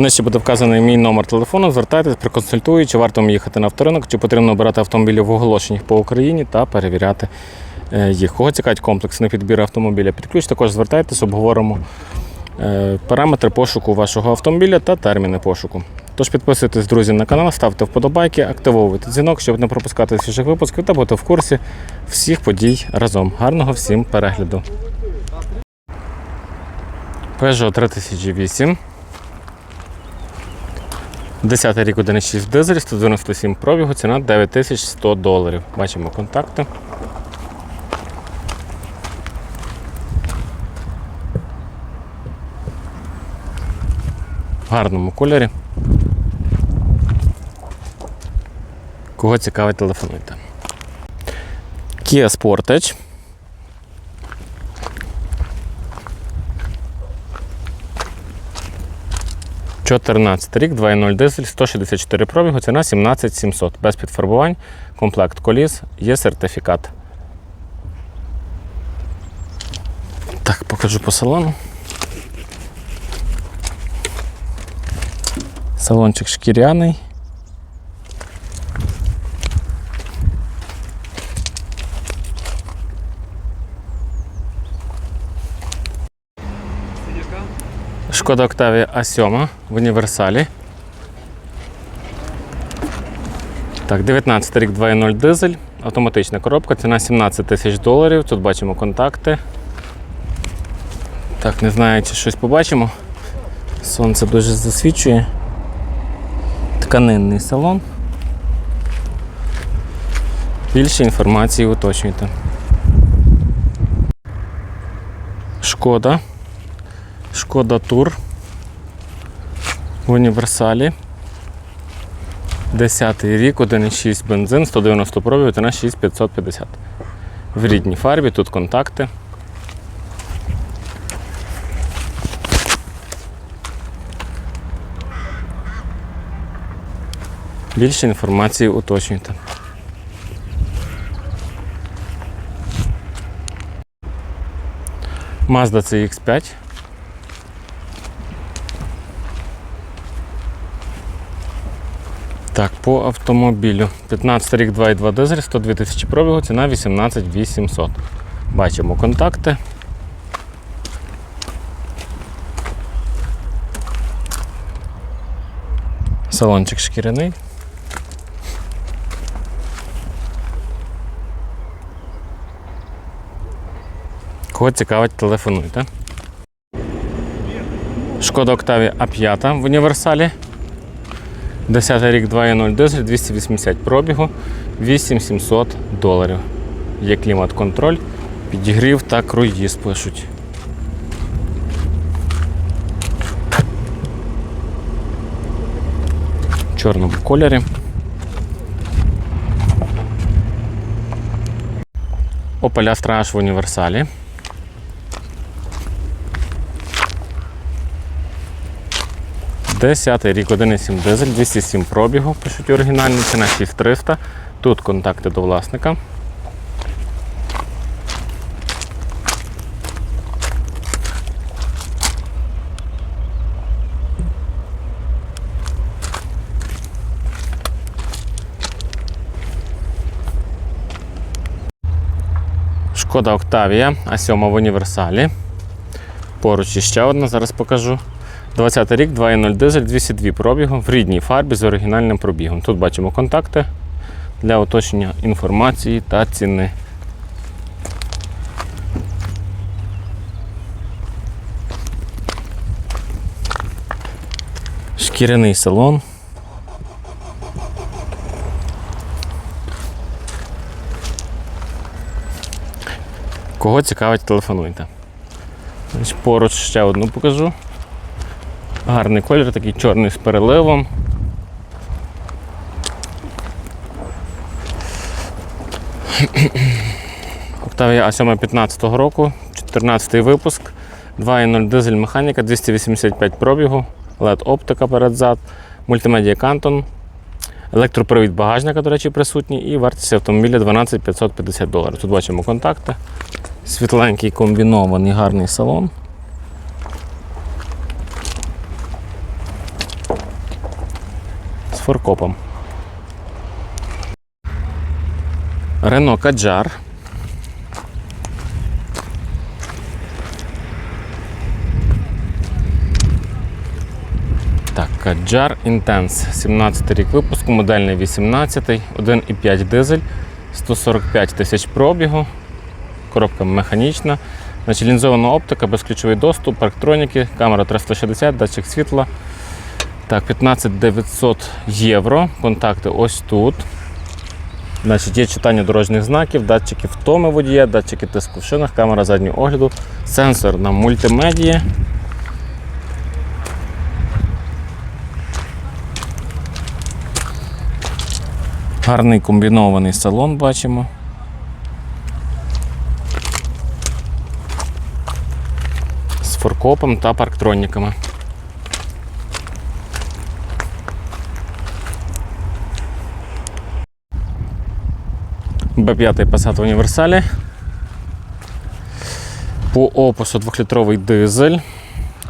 Нижче буде вказаний мій номер телефону. Звертайтесь, проконсультую, чи варто їхати на авторинок, чи потрібно обирати автомобілі в оголошеннях по Україні та перевіряти е, їх. Кого цікавить комплексний підбір автомобіля під ключ, також звертайтесь, обговоримо е, параметри пошуку вашого автомобіля та терміни пошуку. Тож підписуйтесь, друзі, на канал, ставте вподобайки, активовуйте дзвінок, щоб не пропускати свіжих випусків та бути в курсі всіх подій разом. Гарного всім перегляду. Peugeot 3008. 10 рік 1,6 дизель, 197 пробігу, ціна 9100 доларів. Бачимо контакти. В гарному кольорі. Кого цікавить, телефонуйте. Kia Sportage. – 14 рік, 2.0 дизель, 164 пробігу, ціна 17700. Без підфарбувань, комплект коліс, є сертифікат. Так, покажу по салону. Салончик шкіряний. Шкода Octavia A7 в універсалі. Так, 19 рік 2.0 дизель, автоматична коробка, ціна 17 тисяч доларів. Тут бачимо контакти. Так, не знаю, чи щось побачимо. Сонце дуже засвічує. Тканинний салон. Більше інформації уточнюйте. Шкода. Шкода Тур в універсалі. 10 рік, 1,6 бензин, 190 пробів та на 6550. В рідній фарбі, тут контакти. Більше інформації уточнюйте. Mazda CX5. Так, по автомобілю. 15 рік 2,2 дизель, 102 тисячі пробігу, ціна 18 800. Бачимо контакти. Салончик шкіряний. Кого цікавить, телефонуйте. Шкода Octavia A5 в універсалі. 10 рік 2.0 дизель, 280 пробігу, 8700 доларів. Є клімат-контроль, підігрів та круїз пишуть. В чорному кольорі. Opel Astra H в універсалі. Десятий рік 1,7 дизель, 207 пробігу, пишуть оригінальний, ціна 6300. Тут контакти до власника. Шкода Octavia, А7 в універсалі. Поруч іще одна, зараз покажу. 20 рік, 2.0 дизель, 202 пробігу в рідній фарбі з оригінальним пробігом. Тут бачимо контакти для уточнення інформації та ціни. Шкіряний салон. Кого цікавить, телефонуйте. Поруч ще одну покажу. Гарний колір, такий чорний з переливом. Octavia A7 15 року, 14 випуск, 2.0 дизель механіка, 285 пробігу, LED оптика передзад, мультимедіа Кантон, електропривід багажника, до речі, присутній, і вартість автомобіля 12 550 доларів. Тут бачимо контакти. Світленький комбінований гарний салон. Форкопом. Рено Каджар. Так, Каджар Intense, 17 рік випуску, модельний 18, 1,5 дизель, 145 тисяч пробігу, коробка механічна, значить, лінзована оптика, безключовий доступ, парктроніки, камера 360, датчик світла. Так, 15 900 євро. Контакти ось тут. Значить, є читання дорожніх знаків, датчики втоми водія, датчики тиску в шинах, камера заднього огляду, сенсор на мультимедії. Гарний комбінований салон бачимо. З форкопом та парктроніками. Б5 Passat універсалі. По опису 2-літровий дизель.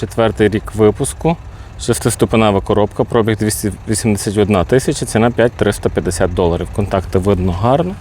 Четвертий рік випуску. Шестиступенева коробка, пробіг 281 тисяча, ціна 5350 доларів. Контакти видно гарно.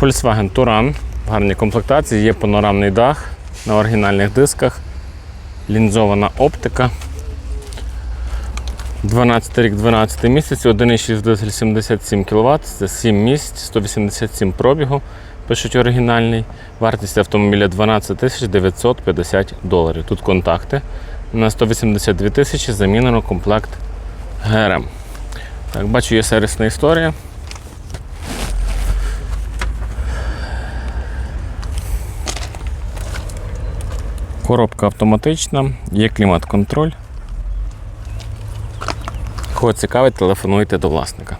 Volkswagen в гарній комплектації, є панорамний дах на оригінальних дисках, лінзована оптика. 12 рік, 12 місяць, 1,6 дизель 77 кВт, це 7 місць, 187 пробігу. Пишуть оригінальний. Вартість автомобіля 12 950 доларів. Тут контакти. На 182 тисячі замінено комплект ГРМ. Так, бачу, є сервісна історія. Коробка автоматична, є клімат-контроль. Кого цікавить, телефонуйте до власника.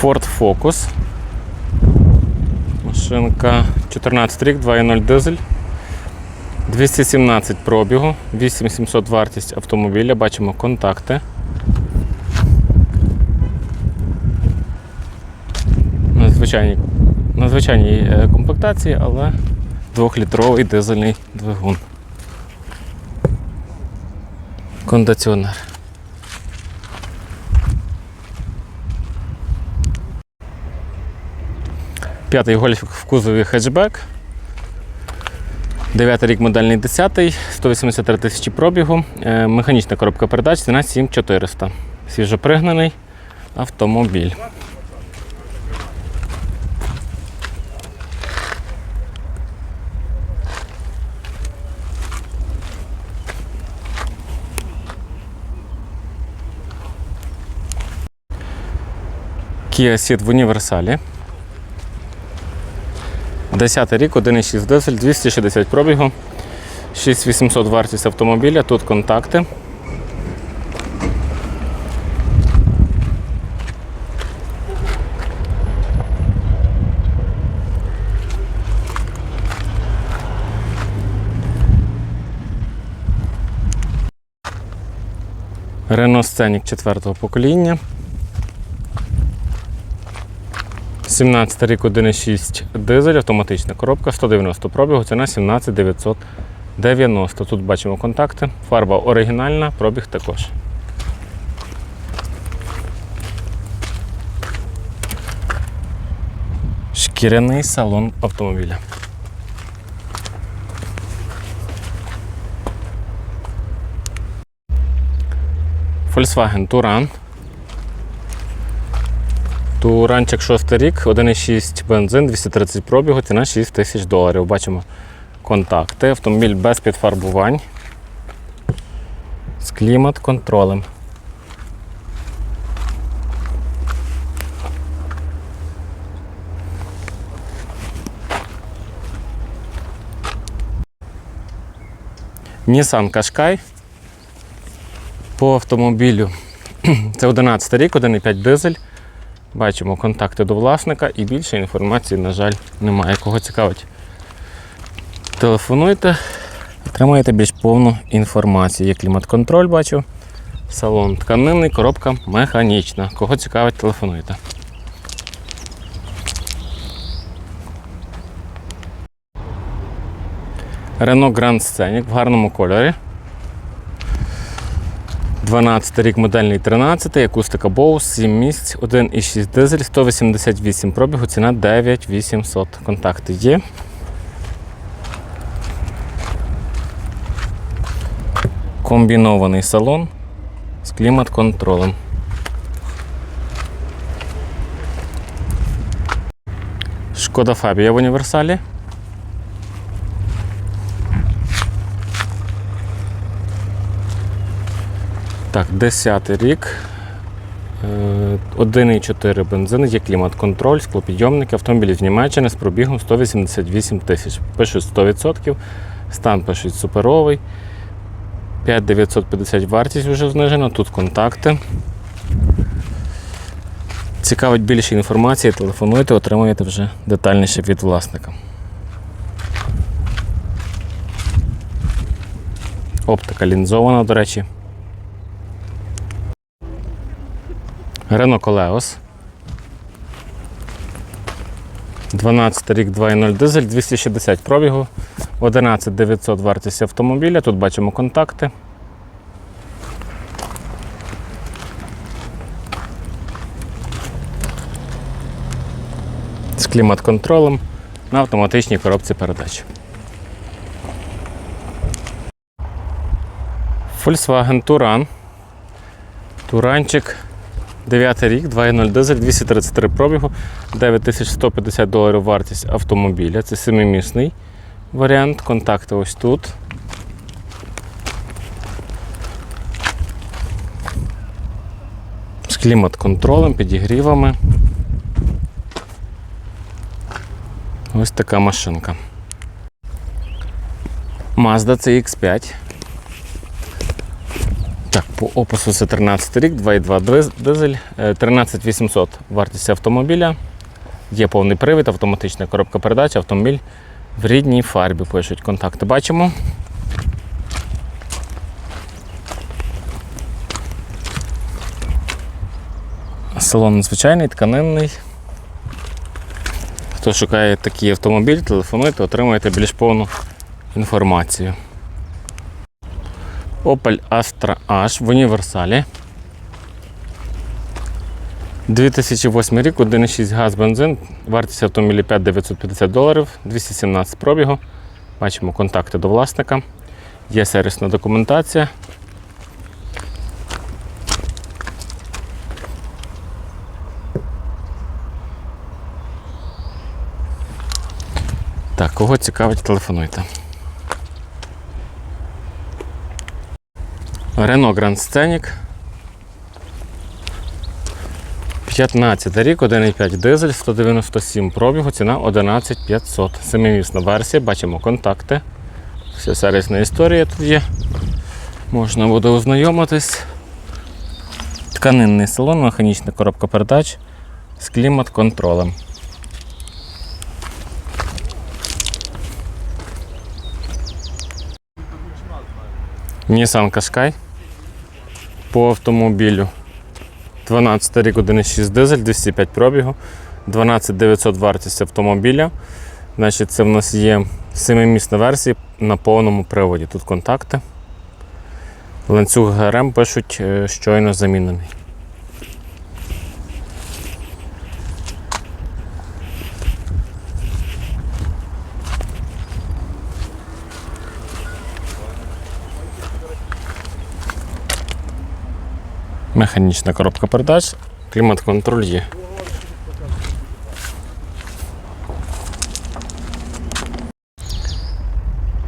Ford Focus. Машинка 14 рік, 2.0 дизель. 217 пробігу, 8700 вартість автомобіля, бачимо контакти. На звичайній, на звичайній е, комплектації, але 2-літровий дизельний двигун. Кондиціонер. П'ятий гольф в кузові хетчбек. Дев'ятий рік модельний 10, 183 тисячі пробігу. Е, Механічна коробка передач, ціна 7400. Свіжопригнаний автомобіль. Kia Ceed в універсалі. 10 рік, 1,6 дизель, 260 пробігу, 6800 вартість автомобіля, тут контакти. Renault Scenic 4 покоління. 17 рік 1,6 дизель, автоматична коробка, 190 пробігу, ціна 17 990. Тут бачимо контакти. Фарба оригінальна, пробіг також. Шкіряний салон автомобіля. Volkswagen Touran. Туранчик 6 рік, 1,6 бензин, 230 пробігу, ціна 6 тисяч доларів. Бачимо контакти. Автомобіль без підфарбувань. З клімат-контролем. Nissan Qashqai по автомобілю. Це 11 рік, 1,5 дизель. Бачимо контакти до власника і більше інформації, на жаль, немає. Кого цікавить. Телефонуйте, отримаєте більш повну інформацію. Є клімат-контроль, бачу. Салон тканинний, коробка механічна. Кого цікавить, телефонуйте. Renault Grand Scenic в гарному кольорі. 12 рік модельний 13, акустика Bose, 7 місць, 1,6 дизель, 188 пробігу, ціна 9800. Контакти є. Комбінований салон з клімат-контролем. Шкода Фабія в універсалі. Так, 10 рік. Е, 1,4 бензин, є клімат-контроль, склопідйомники, автомобілі з Німеччини з пробігом 188 тисяч. Пишуть 100%, стан пишуть суперовий. 5950 вартість вже знижена, тут контакти. Цікавить більше інформації, телефонуйте, отримуєте вже детальніше від власника. Оптика лінзована, до речі. Renault Koleos. 12 рік 2.0 дизель, 260 пробігу, 11 900 вартість автомобіля. Тут бачимо контакти. З клімат-контролем на автоматичній коробці передач. Volkswagen Touran. Туранчик 9 рік, 2.0 дизель, 233 пробігу, 9150 доларів вартість автомобіля. Це семимісний варіант. Контакти ось тут. З клімат-контролем, підігрівами. Ось така машинка. Mazda CX5. Так, по опису це 13 рік, 2,2 дизель, е, 13800 вартість автомобіля. Є повний привід, автоматична коробка передач, автомобіль в рідній фарбі пишуть. Контакти бачимо. Салон звичайний, тканинний. Хто шукає такий автомобіль, телефонуйте, отримуєте більш повну інформацію. Opel Astra H в універсалі. 2008 рік, 1,6 газ бензин, вартість автомобіля 5950 доларів, 217 пробігу. Бачимо контакти до власника. Є сервісна документація. Так, кого цікавить, телефонуйте. Renault Grand Scenic. 15 рік, 1,5 дизель, 197 пробігу, ціна 11500. Семимісна версія, бачимо контакти. Вся сервісна історія тут є. Можна буде ознайомитись. Тканинний салон, механічна коробка передач з клімат-контролем. Nissan Qashqai по автомобілю. 12 рік 1,6 дизель, 205 пробігу, 12 900 вартість автомобіля. Значить, це в нас є 7-місна версія на повному приводі. Тут контакти. Ланцюг ГРМ пишуть е, щойно замінений. Механічна коробка передач, клімат-контроль є.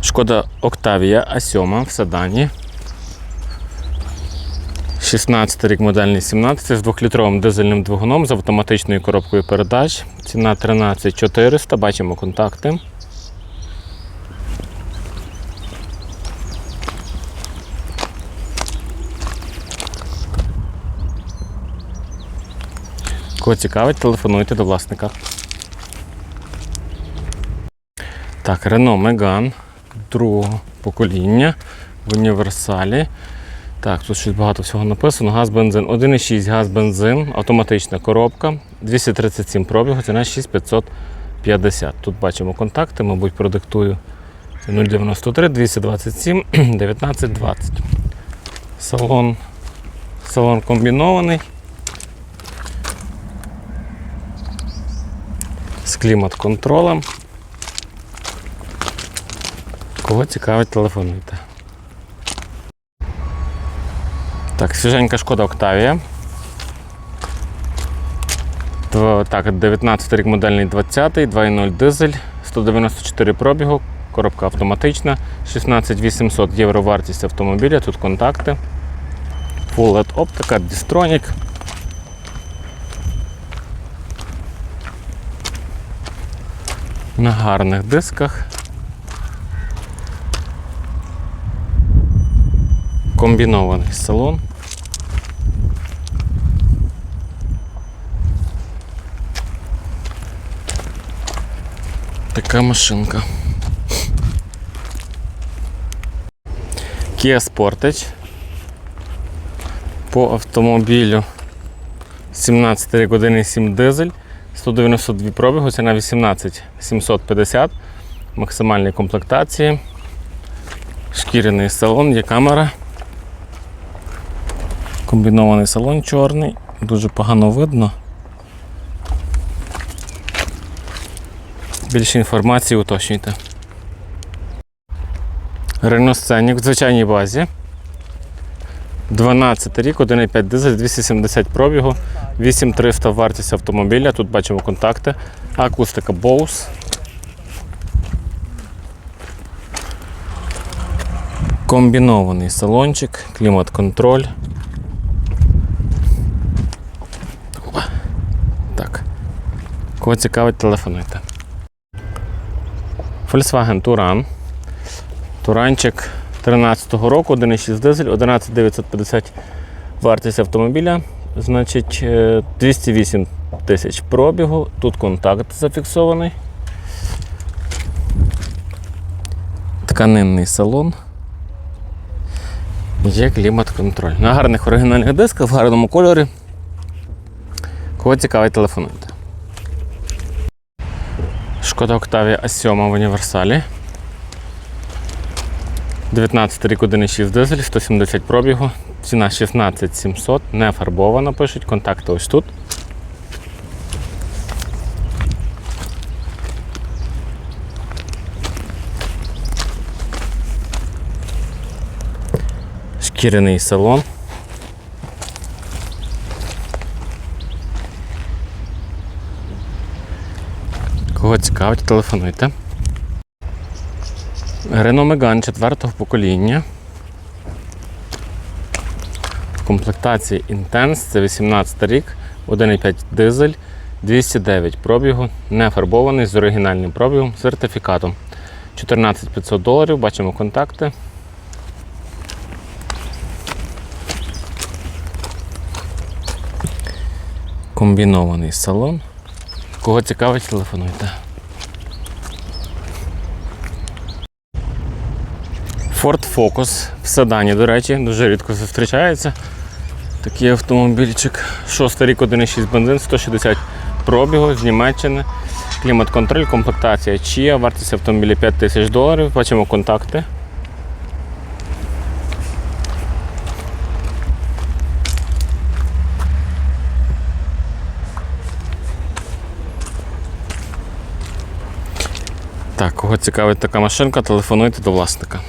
Шкода Octavia А7 в седані. 16 рік модельний 17 з 2-літровим дизельним двигуном з автоматичною коробкою передач. Ціна 13400. Бачимо контакти. Кого цікавить, телефонуйте до власника. Так, Renault Megane другого покоління в універсалі. Так, тут щось багато всього написано. Газ бензин. 1,6 газ бензин, автоматична коробка, 237 пробігу, ціна 6550. Тут бачимо контакти, мабуть, продиктую. Це 093 227 1920. Салон, салон комбінований. Клімат-контролем. Кого цікавить, телефонуйте. Так, свіженька шкода Октавія. Так, 19 рік модельний 20, 2.0 дизель, 194 пробігу, коробка автоматична, 16 800 євро вартість автомобіля, тут контакти. Full LED оптика, Distronic. На гарних дисках. Комбінований салон. Така машинка. Kia Sportage. По автомобілю 17 рік 1,7 дизель, 192 пробігу, ціна 18 750, максимальні комплектації, шкіряний салон, є камера. Комбінований салон чорний, дуже погано видно. Більше інформації уточнюйте. Scenic в звичайній базі. 12 рік, 1,5 дизель, 270 пробігу, 8300 вартість автомобіля. Тут бачимо контакти. Акустика Bose. Комбінований салончик, клімат-контроль. Так. Кого цікавить, телефонуйте. Volkswagen Touran. Туранчик 13-го року, 1,6 дизель, 11950 вартість автомобіля. Значить, е, 208 тисяч пробігу. Тут контакт зафіксований. Тканинний салон. Є клімат-контроль. На гарних оригінальних дисках, в гарному кольорі. Кого цікавить, телефонуйте. Шкода Octavia А7 в універсалі. 19 рік 1,6 дизель, 170 пробігу. Ціна 16 700, не фарбована, пишуть, контакти ось тут. Шкіряний салон. Кого цікавить, телефонуйте. Renault Megane 4 покоління. В комплектації Intense, це 18 рік, 1,5 дизель, 209 пробігу, не фарбований з оригінальним пробігом, сертифікатом. 14 500 доларів, бачимо контакти. Комбінований салон. Кого цікавить, телефонуйте. Ford Focus в седані, до речі, дуже рідко зустрічається. Такий автомобільчик. 6 рік 1,6 бензин, 160 пробігу з Німеччини. Клімат-контроль, комплектація Chia, вартість автомобіля 5 тисяч доларів. Бачимо контакти. Так, кого цікавить така машинка, телефонуйте до власника.